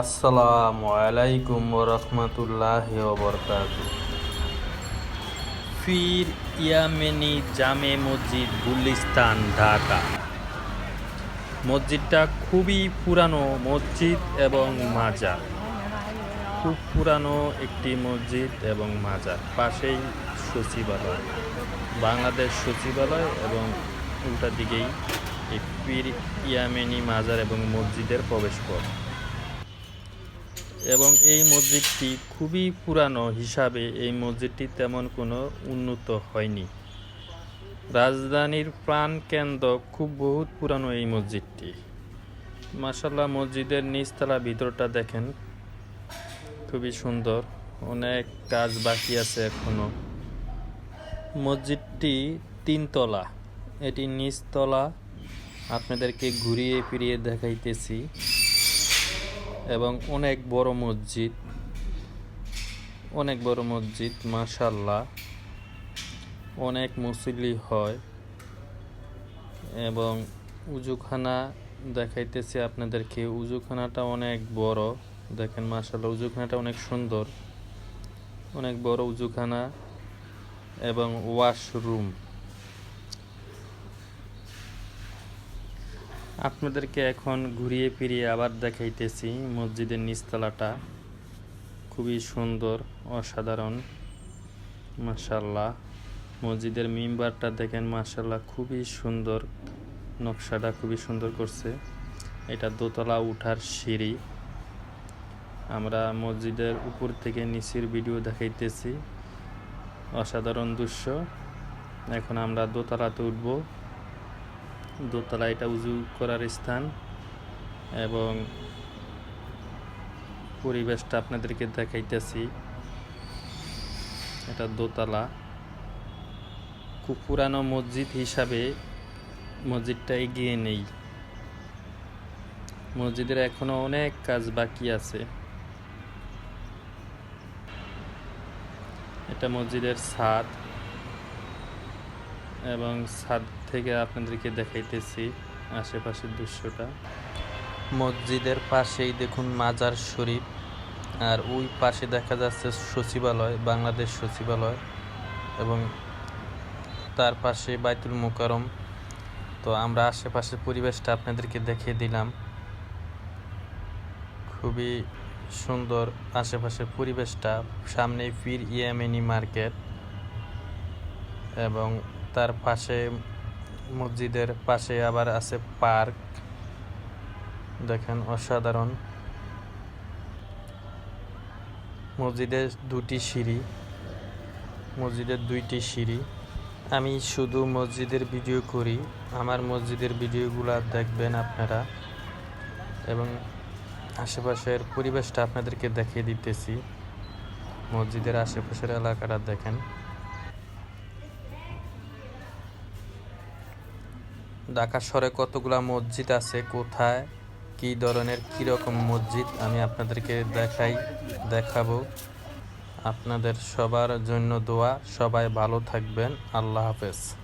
আসসালামু আলাইকুম রহমতুল্লাহ ফির ইয়ামেনি জামে মসজিদ গুলিস্তান, ঢাকা। মসজিদটা খুবই পুরানো মসজিদ এবং মাজার। খুব পুরানো একটি মসজিদ এবং মাজার। পাশেই সচিবালয়। বাংলাদেশ সচিবালয় এবং উল্টা দিকেই পীর ইয়ামেনি মাজার এবং মসজিদের প্রবেশপথ। এবং এই মসজিদটি খুবই পুরানো হিসাবে এই মসজিদটি তেমন কোনো উন্নত হয়নি। রাজধানীর প্রাণকেন্দ্র খুব বহুত পুরানো এই মসজিদটি। মাসাল্লাহ মসজিদের নিচতলা ভিতরটা দেখেন, খুবই সুন্দর, অনেক কাজ বাকি আছে এখনও। মসজিদটি তিনতলা, এটি নিচতলা। আপনাদেরকে ঘুরিয়ে ফিরিয়ে দেখাইতেছি। এবং অনেক বড় মসজিদ। অনেক বড় মসজিদ মাশাল্লাহ অনেক মুসল্লি হয়। এবং উজুখানা দেখাইতেছি আপনাদেরকে। উজুখানাটা অনেক বড়। দেখেন মাশাল্লাহ উজুখানাটা অনেক সুন্দর। অনেক বড় উজুখানা এবং ওয়াশরুম। আপনাদেরকে এখন ঘুরিয়ে ফিরিয়ে আবার দেখাইতেছি মসজিদের নিচতলাটা। খুবই সুন্দর, অসাধারণ। মাশাল্লাহ মসজিদের মিম্বারটা দেখেন মাশাল্লাহ খুবই সুন্দর। নকশাটা খুবই সুন্দর করছে। এটা দোতলা উঠার সিঁড়ি। আমরা মসজিদের উপর থেকে নিচের ভিডিও দেখাইতেছি। অসাধারণ দৃশ্য। এখন আমরা দোতলাতে উঠবো। দোতলা, এটা উজু করার স্থান এবং পরিবেশটা আপনাদেরকে দেখাইতেছি। এটা দোতলা। খুব পুরানো মসজিদ হিসাবে মসজিদটা এগিয়ে নেই। মসজিদের এখনও অনেক কাজ বাকি আছে। এটা মসজিদের ছাদ। এবং ছাদ থেকে আপনাদেরকে দেখাইতেছি আশেপাশের দৃশ্যটা। মসজিদের পাশেই দেখুন মাজার শরীফ, আর ওই পাশে দেখা যাচ্ছে সচিবালয়, বাংলাদেশ সচিবালয় এবং তার পাশে বাইতুল মোকারম তো আমরা আশেপাশের পরিবেশটা আপনাদেরকে দেখিয়ে দিলাম। খুবই সুন্দর আশেপাশের পরিবেশটা। সামনে পীর ইয়ামেনি মার্কেট এবং তার পাশে মসজিদের পাশে আবার আছে পার্ক। দেখেন অসাধারণ। মসজিদের দুটি সিঁড়ি। মসজিদের দুইটি সিঁড়ি। আমি শুধু মসজিদের ভিডিও করি। আমার মসজিদের ভিডিওগুলো দেখবেন আপনারা। এবং আশেপাশের পরিবেশটা আপনাদেরকে দেখিয়ে দিতেছি। মসজিদের আশেপাশের এলাকাটা দেখেন। ঢাকা শহরে কতগুলা মসজিদ আছে, কোথায়, কি ধরনের কীরকম মসজিদ আমি আপনাদেরকে দেখাই, দেখাবো। আপনাদের সবার জন্য দোয়া, সবাই ভালো থাকবেন, আল্লাহ হাফেজ।